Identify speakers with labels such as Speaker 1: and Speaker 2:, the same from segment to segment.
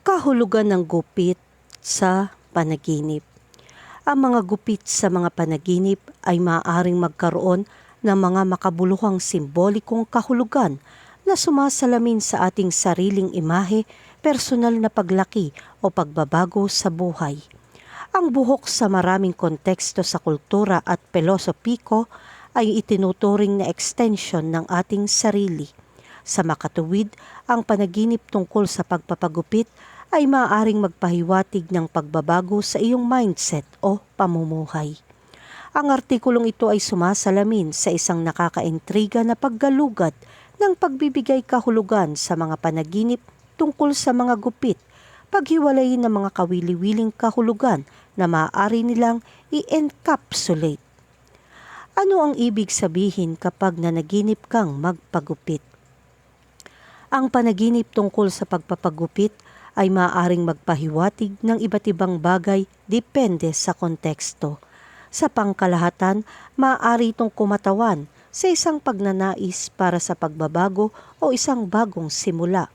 Speaker 1: kahulugan ng gupit sa panaginip. Ang mga gupit sa mga panaginip ay maaaring magkaroon ng mga makabuluhang simbolikong kahulugan na sumasalamin sa ating sariling imahe, personal na paglaki o pagbabago sa buhay. Ang buhok sa maraming konteksto sa kultura at pelosopiko ay itinuturing na extension ng ating sarili. Sa makatuwid, ang panaginip tungkol sa pagpapagupit ay maaaring magpahiwatig ng pagbabago sa iyong mindset o pamumuhay. Ang artikulong ito ay sumasalamin sa isang nakakaintriga na paggalugad ng pagbibigay kahulugan sa mga panaginip tungkol sa mga gupit, paghiwalayin ng mga kawili-wiling kahulugan na maaari nilang i-encapsulate. Ano ang ibig sabihin kapag nanaginip kang magpagupit? Ang panaginip tungkol sa pagpapagupit ay maaaring magpahiwatig ng iba't ibang bagay depende sa konteksto. Sa pangkalahatan, maaari itong kumatawan sa isang pagnanais para sa pagbabago o isang bagong simula.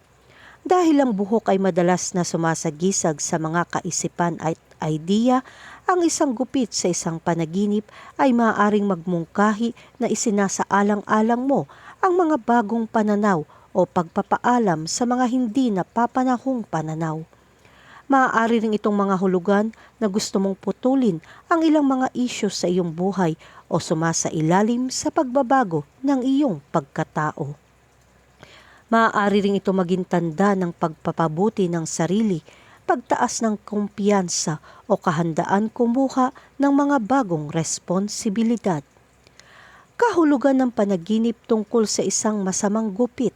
Speaker 1: Dahil ang buhok ay madalas na sumasagisag sa mga kaisipan at idea, ang isang gupit sa isang panaginip ay maaaring magmungkahi na isinasaalang-alang mo ang mga bagong pananaw o pagpapaalam sa mga hindi napapanahong pananaw. Maaari rin itong mga hulugan na gusto mong putulin ang ilang mga isyo sa iyong buhay o sumasa ilalim sa pagbabago ng iyong pagkatao. Maaari rin ito maging tanda ng pagpapabuti ng sarili, pagtaas ng kumpiyansa o kahandaan kumuha ng mga bagong responsibilidad. Kahulugan ng panaginip tungkol sa isang masamang gupit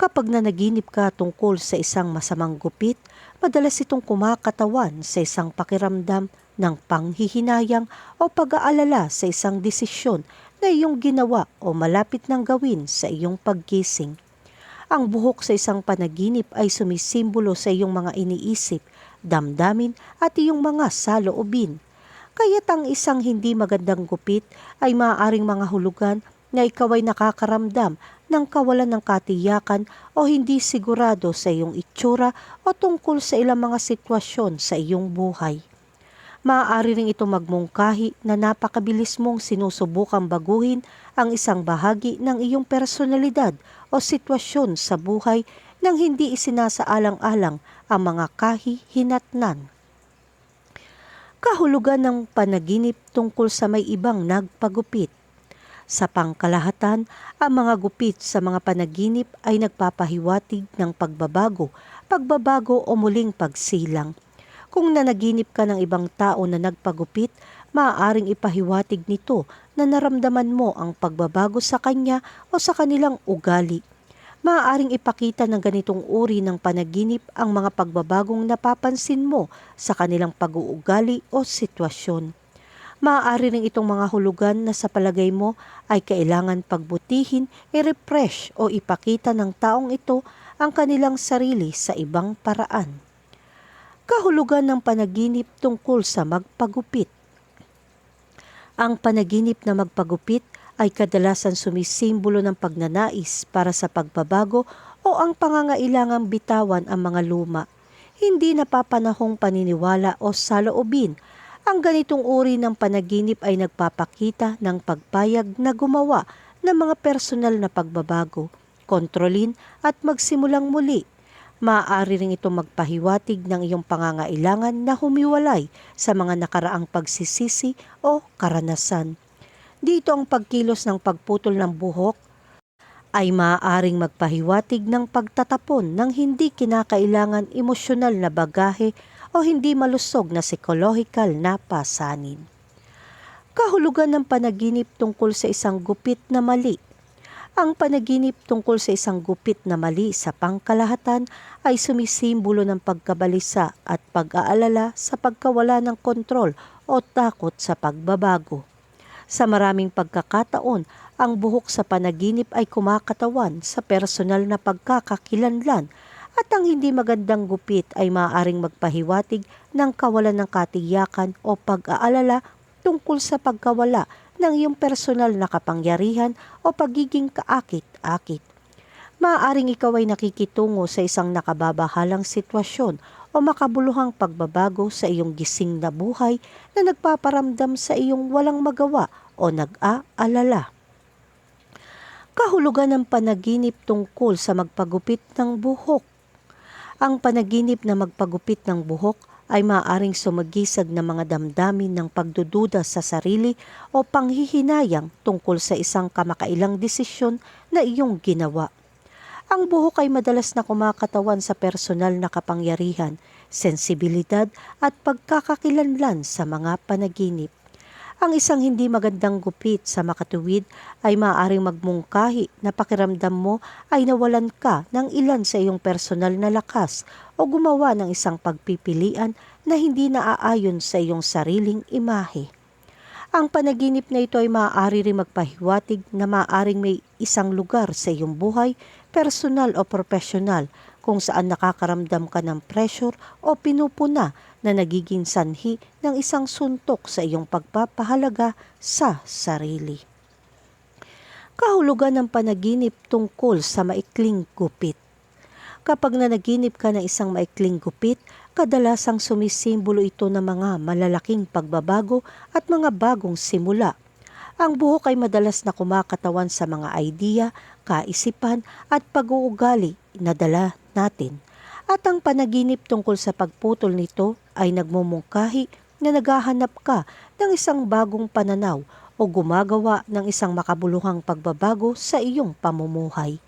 Speaker 1: Kapag nanaginip ka tungkol sa isang masamang gupit, madalas itong kumakatawan sa isang pakiramdam ng panghihinayang o pag-aalala sa isang desisyon na iyong ginawa o malapit ng gawin sa iyong paggising. Ang buhok sa isang panaginip ay sumisimbolo sa iyong mga iniisip, damdamin at iyong mga saloobin. Kaya't ang isang hindi magandang gupit ay maaaring mga hulugan na ikaw ay nakakaramdam ng kawalan ng katiyakan o hindi sigurado sa iyong itsura o tungkol sa ilang mga sitwasyon sa iyong buhay. Maaari rin ito magmungkahi na napakabilis mong sinusubukang baguhin ang isang bahagi ng iyong personalidad o sitwasyon sa buhay nang hindi isinasaalang-alang ang mga kahihinatnan. Kahulugan ng panaginip tungkol sa may ibang nagpagupit sa pangkalahatan, ang mga gupit sa mga panaginip ay nagpapahiwatig ng pagbabago, pagbabago o muling pagsilang. Kung nanaginip ka ng ibang tao na nagpagupit, maaaring ipahiwatig nito na naramdaman mo ang pagbabago sa kanya o sa kanilang ugali. Maaaring ipakita ng ganitong uri ng panaginip ang mga pagbabagong napapansin mo sa kanilang pag-uugali o sitwasyon. Maaari rin itong mga hulugan na sa palagay mo ay kailangan pagbutihin, i-refresh o ipakita ng taong ito ang kanilang sarili sa ibang paraan. Kahulugan ng panaginip tungkol sa magpagupit. Ang panaginip na magpagupit ay kadalasan sumisimbolo ng pagnanais para sa pagbabago o ang pangangailangang bitawan ang mga luma. Hindi napapanahong paniniwala o saloobin ang ganitong uri ng panaginip ay nagpapakita ng pagpayag na gumawa ng mga personal na pagbabago, kontrolin at magsimulang muli. Maaari rin ito magpahiwatig ng iyong pangangailangan na humiwalay sa mga nakaraang pagsisisi o karanasan. Dito ang pagkilos ng pagputol ng buhok ay maaaring magpahiwatig ng pagtatapon ng hindi kinakailangan emosyonal na bagahe o hindi malusog na psychological na pasanin. Kahulugan ng panaginip tungkol sa isang gupit na mali. Ang panaginip tungkol sa isang gupit na mali sa pangkalahatan ay sumisimbolo ng pagkabalisa at pag-aalala sa pagkawala ng kontrol o takot sa pagbabago. Sa maraming pagkakataon, ang buhok sa panaginip ay kumakatawan sa personal na pagkakakilanlan at ang hindi magandang gupit ay maaaring magpahiwatig ng kawalan ng katiyakan o pag-aalala tungkol sa pagkawala ng iyong personal na kapangyarihan o pagiging kaakit-akit. Maaaring ikaw ay nakikitungo sa isang nakababahalang sitwasyon o makabuluhang pagbabago sa iyong gising na buhay na nagpaparamdam sa iyong walang magawa o nag-aalala. Kahulugan ng panaginip tungkol sa magpagupit ng buhok. Ang panaginip na magpagupit ng buhok ay maaaring sumagisag ng mga damdamin ng pagdududa sa sarili o panghihinayang tungkol sa isang kamakailang desisyon na iyong ginawa. Ang buhok ay madalas na kumakatawan sa personal na kapangyarihan, sensibilidad at pagkakakilanlan sa mga panaginip. Ang isang hindi magandang gupit sa makatuwid ay maaaring magmungkahi na pakiramdam mo ay nawalan ka ng ilan sa iyong personal na lakas o gumawa ng isang pagpipilian na hindi naaayon sa iyong sariling imahe. Ang panaginip na ito ay maaari rin magpahiwatig na maaaring may isang lugar sa iyong buhay, personal o profesional, kung saan nakakaramdam ka ng pressure o pinupuna na nagiging sanhi ng isang suntok sa iyong pagpapahalaga sa sarili. Kahulugan ng panaginip tungkol sa maikling gupit. Kapag nanaginip ka ng isang maikling gupit, kadalasang sumisimbolo ito ng mga malalaking pagbabago at mga bagong simula. Ang buhok ay madalas na kumakatawan sa mga idea, kaisipan at pag-uugali na dala natin. At ang panaginip tungkol sa pagputol nito ay nagmumungkahi na naghahanap ka ng isang bagong pananaw o gumagawa ng isang makabuluhang pagbabago sa iyong pamumuhay.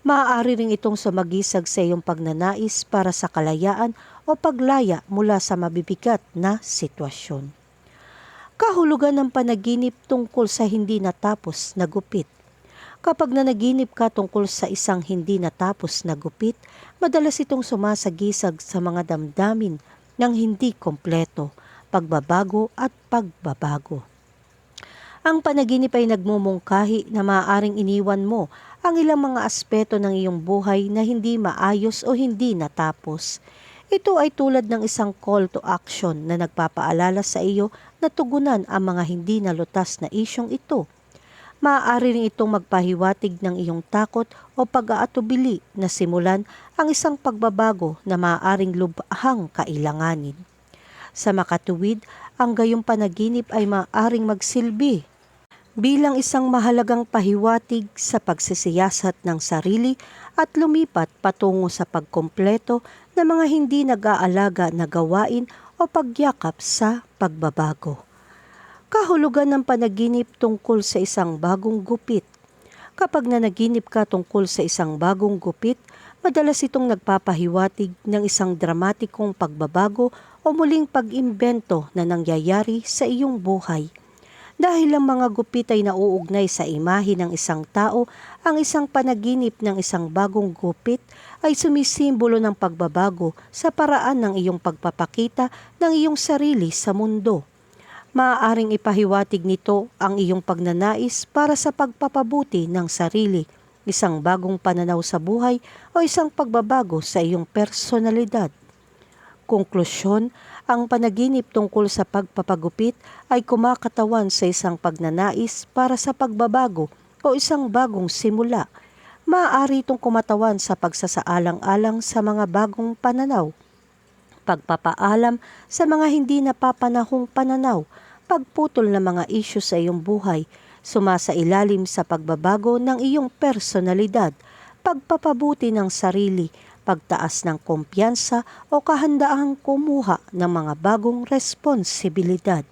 Speaker 1: Maaari rin itong sumagisag sa iyong pagnanais para sa kalayaan o paglaya mula sa mabibigat na sitwasyon. Kahulugan ng panaginip tungkol sa hindi natapos na gupit. Kapag nanaginip ka tungkol sa isang hindi natapos na gupit, madalas itong sumasagisag sa mga damdamin ng hindi kompleto, pagbabago at pagbabago. Ang panaginip ay nagmumungkahi na maaaring iniwan mo ang ilang mga aspeto ng iyong buhay na hindi maayos o hindi natapos. Ito ay tulad ng isang call to action na nagpapaalala sa iyo na tugunan ang mga hindi nalutas na isyong ito. Maaari rin itong magpahiwatig ng iyong takot o pag-aatubili na simulan ang isang pagbabago na maaaring lubhang kailanganin. Sa makatuwid, ang gayong panaginip ay maaaring magsilbi bilang isang mahalagang pahiwatig sa pagsisiyasat ng sarili at lumipat patungo sa pagkompleto ng mga hindi nag-aalaga na gawain o pagyakap sa pagbabago. Kahulugan ng panaginip tungkol sa isang bagong gupit. Kapag nanaginip ka tungkol sa isang bagong gupit, madalas itong nagpapahiwatig ng isang dramatikong pagbabago o muling pag-imbento na nangyayari sa iyong buhay. Dahil ang mga gupit ay nauugnay sa imahe ng isang tao, ang isang panaginip ng isang bagong gupit ay sumisimbolo ng pagbabago sa paraan ng iyong pagpapakita ng iyong sarili sa mundo. Maaaring ipahiwatig nito ang iyong pagnanais para sa pagpapabuti ng sarili, isang bagong pananaw sa buhay o isang pagbabago sa iyong personalidad. Konklusyon, ang panaginip tungkol sa pagpapagupit ay kumakatawan sa isang pagnanais para sa pagbabago o isang bagong simula. Maaari itong kumatawan sa pagsasaalang-alang sa mga bagong pananaw, pagpapaalam sa mga hindi napapanahong pananaw, pagputol ng mga isyu sa iyong buhay, sumasailalim sa pagbabago ng iyong personalidad, pagpapabuti ng sarili, pagtaas ng kumpiyansa o kahandaang kumuha ng mga bagong responsibilidad.